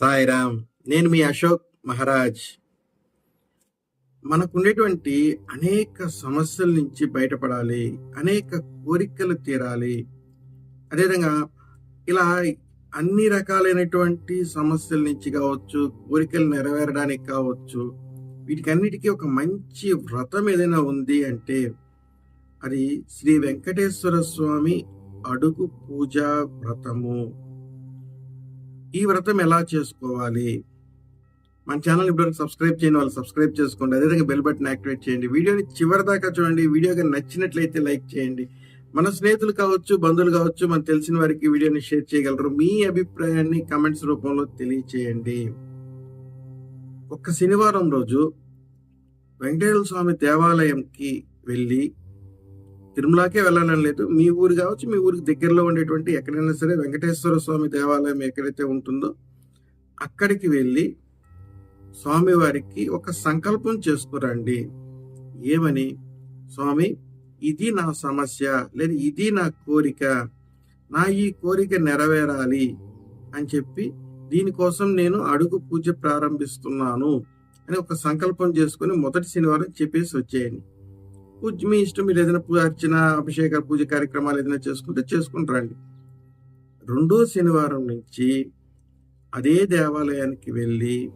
సాయిరామ్ నేను మీ అశోక్ మహారాజ్. మనకుండేటువంటి అనేక సమస్యల నుంచి బయటపడాలి అనేక కోరికలు తీరాలి. అదేవిధంగా ఇలా అన్ని రకాలైనటువంటి సమస్యల నుంచి కావచ్చు కోరికలు నెరవేరడానికి కావచ్చు వీటికన్నిటికీ ఒక మంచి వ్రతం ఏదైనా ఉంది అంటే అది శ్రీ వెంకటేశ్వర స్వామి అడుగు పూజా వ్రతము. ఈ వ్రతం ఎలా చేసుకోవాలి? మన ఛానల్ ఇప్పుడు సబ్స్క్రైబ్ చేయని వాళ్ళు సబ్స్క్రైబ్ చేసుకోండి. అదేవిధంగా బెల్ బటన్ యాక్టివేట్ చేయండి. వీడియోని చివరి దాకా చూడండి. వీడియోగా నచ్చినట్లయితే లైక్ చేయండి. మన స్నేహితులు కావచ్చు బంధువులు కావచ్చు మనకు తెలిసిన వారికి వీడియోని షేర్ చేయగలరు. మీ అభిప్రాయాన్ని కమెంట్స్ రూపంలో తెలియచేయండి. ఒక్క శనివారం రోజు వెంకటేశ్వర స్వామి దేవాలయంకి వెళ్ళి తిరుమలకే వెళ్ళాలని లేదు. మీ ఊరు కావచ్చు మీ ఊరికి దగ్గరలో ఉండేటువంటి ఎక్కడైనా సరే వెంకటేశ్వర స్వామి దేవాలయం ఎక్కడైతే ఉంటుందో అక్కడికి వెళ్ళి స్వామివారికి ఒక సంకల్పం చేసుకురండి. ఏమని? స్వామి ఇది నా సమస్య లేదా ఇది నా కోరిక. నా ఈ కోరిక నెరవేరాలి అని చెప్పి దీనికోసం నేను అడుగు పూజ ప్రారంభిస్తున్నాను అని ఒక సంకల్పం చేసుకుని మొదటి శనివారం చెప్పేసి వచ్చేయండి. పూజ మీ ఇష్టం మీరు ఏదైనా పూజ అర్చన అభిషేక పూజ కార్యక్రమాలు ఏదైనా చేసుకుంటే చేసుకుంటారండి. రెండో శనివారం నుంచి అదే దేవాలయానికి వెళ్ళి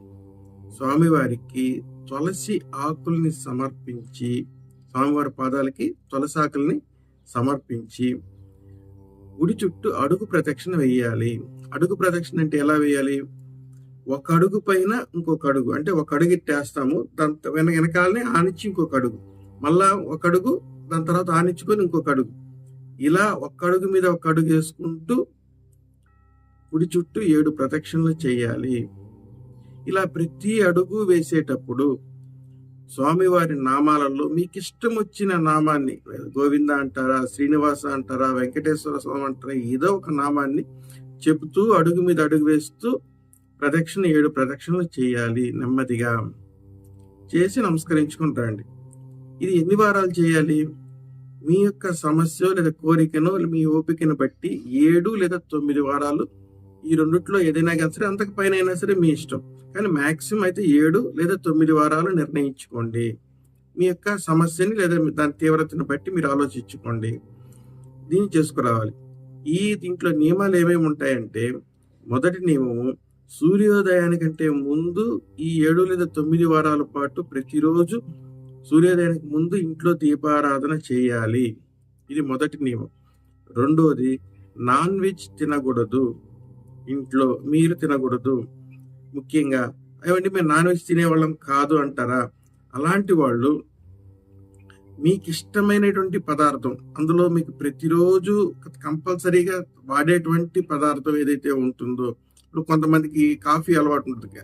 స్వామివారికి తులసి ఆకుల్ని సమర్పించి స్వామివారి పాదాలకి తులసి ఆకుల్ని సమర్పించి గుడి చుట్టూ అడుగు ప్రదక్షిణ వేయాలి. అడుగు ప్రదక్షిణ అంటే ఎలా వేయాలి? ఒక అడుగు పైన ఇంకొక అడుగు అంటే ఒక అడుగు ఇట్టేస్తాము దాని వెన వెనకాలనే ఆనిచ్చి ఇంకొక అడుగు. మళ్ళా ఒక అడుగు దాని తర్వాత ఆనించుకొని ఇంకొక అడుగు. ఇలా ఒక్క అడుగు మీద ఒక అడుగు వేసుకుంటూ కుడి చుట్టూ ఏడు ప్రదక్షిణలు చేయాలి. ఇలా ప్రతి అడుగు వేసేటప్పుడు స్వామివారి నామాలలో మీకు ఇష్టం వచ్చిన నామాన్ని గోవింద అంటారా శ్రీనివాస అంటారా వెంకటేశ్వర స్వామి అంటారా ఏదో ఒక నామాన్ని చెబుతూ అడుగు మీద అడుగు వేస్తూ ప్రదక్షిణ ఏడు ప్రదక్షిణలు చేయాలి నెమ్మదిగా. చేసి నమస్కరించుకుని రండి. ఇది ఎన్ని వారాలు చేయాలి? మీ యొక్క సమస్య లేదా కోరికను మీ ఓపికను బట్టి ఏడు లేదా తొమ్మిది వారాలు ఈ రెండిట్లో ఏదైనా కానీ సరే అంతకు పైన అయినా సరే మీ ఇష్టం. కానీ మాక్సిమం అయితే ఏడు లేదా తొమ్మిది వారాలు నిర్ణయించుకోండి. మీ యొక్క సమస్యని లేదా దాని తీవ్రతను బట్టి మీరు ఆలోచించుకోండి. దీన్ని చేసుకురావాలి. ఈ దీంట్లో నియమాలు ఏమేమి ఉంటాయంటే మొదటి నియమము సూర్యోదయానికంటే ముందు ఈ ఏడు లేదా తొమ్మిది వారాల పాటు ప్రతిరోజు సూర్యోదయానికి ముందు ఇంట్లో దీపారాధన చేయాలి. ఇది మొదటి నియమం. రెండోది నాన్ వెజ్ తినకూడదు. ఇంట్లో మీరు తినకూడదు. ముఖ్యంగా ఏమంటే మేము నాన్ వెజ్ తినేవాళ్ళం కాదు అంటారా? అలాంటి వాళ్ళు మీకు ఇష్టమైనటువంటి పదార్థం అందులో మీకు ప్రతిరోజు కంపల్సరీగా వాడేటువంటి పదార్థం ఏదైతే ఉంటుందో ఇప్పుడు కొంతమందికి కాఫీ అలవాటు ఉంటుంది.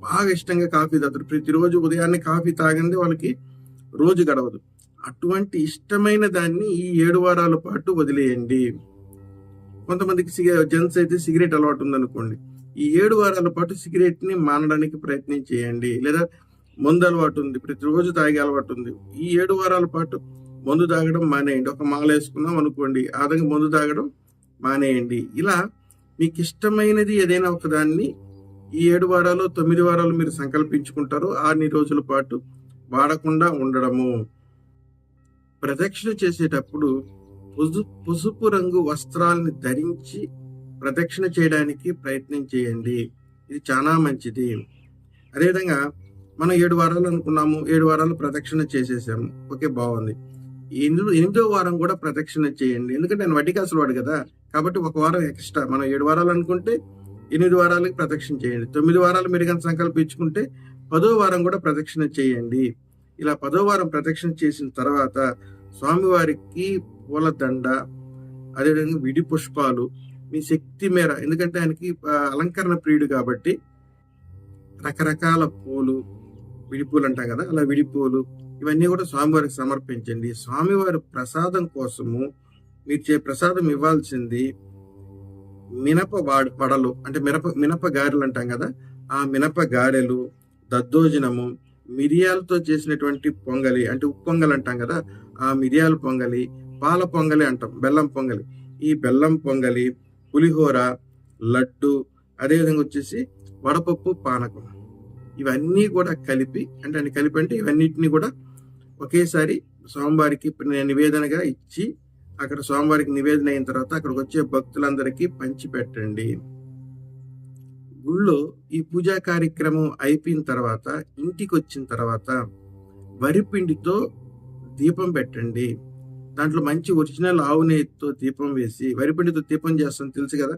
బాగా ఇష్టంగా కాఫీ తాగుతారు. ప్రతిరోజు ఉదయాన్నే కాఫీ తాగండి వాళ్ళకి రోజు గడవదు. అటువంటి ఇష్టమైన దాన్ని ఈ ఏడు వారాల పాటు వదిలేయండి. కొంతమందికి జెంట్స్ అయితే సిగరెట్ అలవాటు ఉందనుకోండి. ఈ ఏడు వారాల పాటు సిగరెట్ని మానడానికి ప్రయత్నం చేయండి. లేదా మందు అలవాటు ఉంది ప్రతిరోజు తాగే అలవాటు ఉంది. ఈ ఏడు వారాల పాటు మందు తాగడం మానేయండి. ఒక మాల వేసుకున్నాం అనుకోండి ఆ విధంగా మందు తాగడం మానేయండి. ఇలా మీకు ఇష్టమైనది ఏదైనా ఒకదాన్ని ఈ ఏడు వారాలు తొమ్మిది వారాలు మీరు సంకల్పించుకుంటారు ఆరు రోజుల పాటు వాడకుండా ఉండడము. ప్రదక్షిణ చేసేటప్పుడు పసుపు రంగు వస్త్రాలను ధరించి ప్రదక్షిణ చేయడానికి ప్రయత్నం చేయండి. ఇది చాలా మంచిది. అదేవిధంగా మనం ఏడు వారాలు అనుకున్నాము ఏడు వారాలు ప్రదక్షిణ చేసేసాము. ఓకే బాగుంది. ఎనిమిదో ఎనిమిదో వారం కూడా ప్రదక్షిణ చేయండి. ఎందుకంటే నేను వడ్డీ కాసులు వాడు కదా. కాబట్టి ఒక వారం ఎక్స్ట్రా. మనం ఏడు వారాలు అనుకుంటే ఎనిమిది వారాలకి ప్రదక్షిణ చేయండి. తొమ్మిది వారాలు మీరు కానీ సంకల్పించుకుంటే పదో వారం కూడా ప్రదక్షిణ చేయండి. ఇలా పదో వారం ప్రదక్షిణ చేసిన తర్వాత స్వామివారికి పూలదండ అదేవిధంగా విడి పుష్పాలు మీ శక్తి మేర ఎందుకంటే ఆయనకి అలంకరణ ప్రియుడు కాబట్టి రకరకాల పూలు విడిపూలు అంటాం కదా అలా విడిపూలు ఇవన్నీ కూడా స్వామివారికి సమర్పించండి. స్వామివారి ప్రసాదం కోసము మీరు చే ప్రసాదం ఇవ్వాల్సింది మినప వాడు పడలు అంటే మినప మినప గారెలు అంటాం కదా ఆ మినప గారెలు దద్దోజనము మిరియాలతో చేసినటువంటి పొంగలి అంటే ఉప్పొంగల్ అంటాం కదా ఆ మిరియాల పొంగలి పాల పొంగలి అంటాం బెల్లం పొంగలి. ఈ బెల్లం పొంగలి పులిహోర లడ్డు అదేవిధంగా వచ్చేసి వడపప్పు పానకం. ఇవన్నీ కూడా కలిపి అంటే అన్ని కలిపి అంటే ఇవన్నిటిని కూడా ఒకేసారి స్వామివారికి నివేదనగా ఇచ్చి అక్కడ స్వామివారికి నివేదన అయిన తర్వాత అక్కడికి వచ్చే భక్తులందరికీ పంచిపెట్టండి. గుళ్ళో ఈ పూజా కార్యక్రమం అయిపోయిన తర్వాత ఇంటికి వచ్చిన తర్వాత వరిపిండితో దీపం పెట్టండి. దాంట్లో మంచి ఒరిజినల్ ఆవు నెయ్యితో దీపం వేసి వరిపిండితో దీపం చేస్తాం తెలుసు కదా?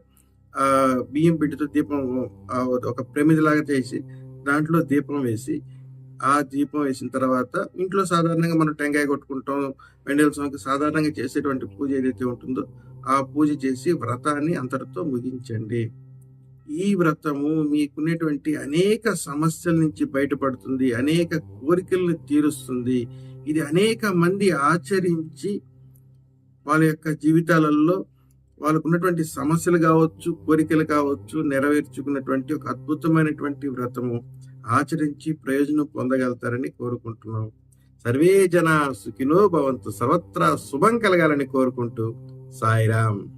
ఆ బియ్యం పిండితో దీపం ఒక ప్రమిదిలాగా చేసి దాంట్లో దీపం వేసి ఆ దీపం వేసిన తర్వాత ఇంట్లో సాధారణంగా మనం టెంకాయ కొట్టుకుంటాం వెండల స్వామికి సాధారణంగా చేసేటువంటి పూజ ఏదైతే ఉంటుందో ఆ పూజ చేసి వ్రతాన్ని అంతటితో ముగించండి. ఈ వ్రతము మీకున్నటువంటి అనేక సమస్యల నుంచి బయటపడుతుంది అనేక కోరికలను తీరుస్తుంది. ఇది అనేక మంది ఆచరించి వాళ్ళ యొక్క జీవితాలలో వాళ్ళకు ఉన్నటువంటి సమస్యలు కావచ్చు కోరికలు కావచ్చు నెరవేర్చుకున్నటువంటి ఒక అద్భుతమైనటువంటి వ్రతము ఆచరించి ప్రయోజనం పొందగలుగుతారని కోరుకుంటున్నాం. సర్వే జన సుఖినో భవంతు సర్వత్రా శుభం కలగాలని కోరుకుంటూ సాయిరామ్.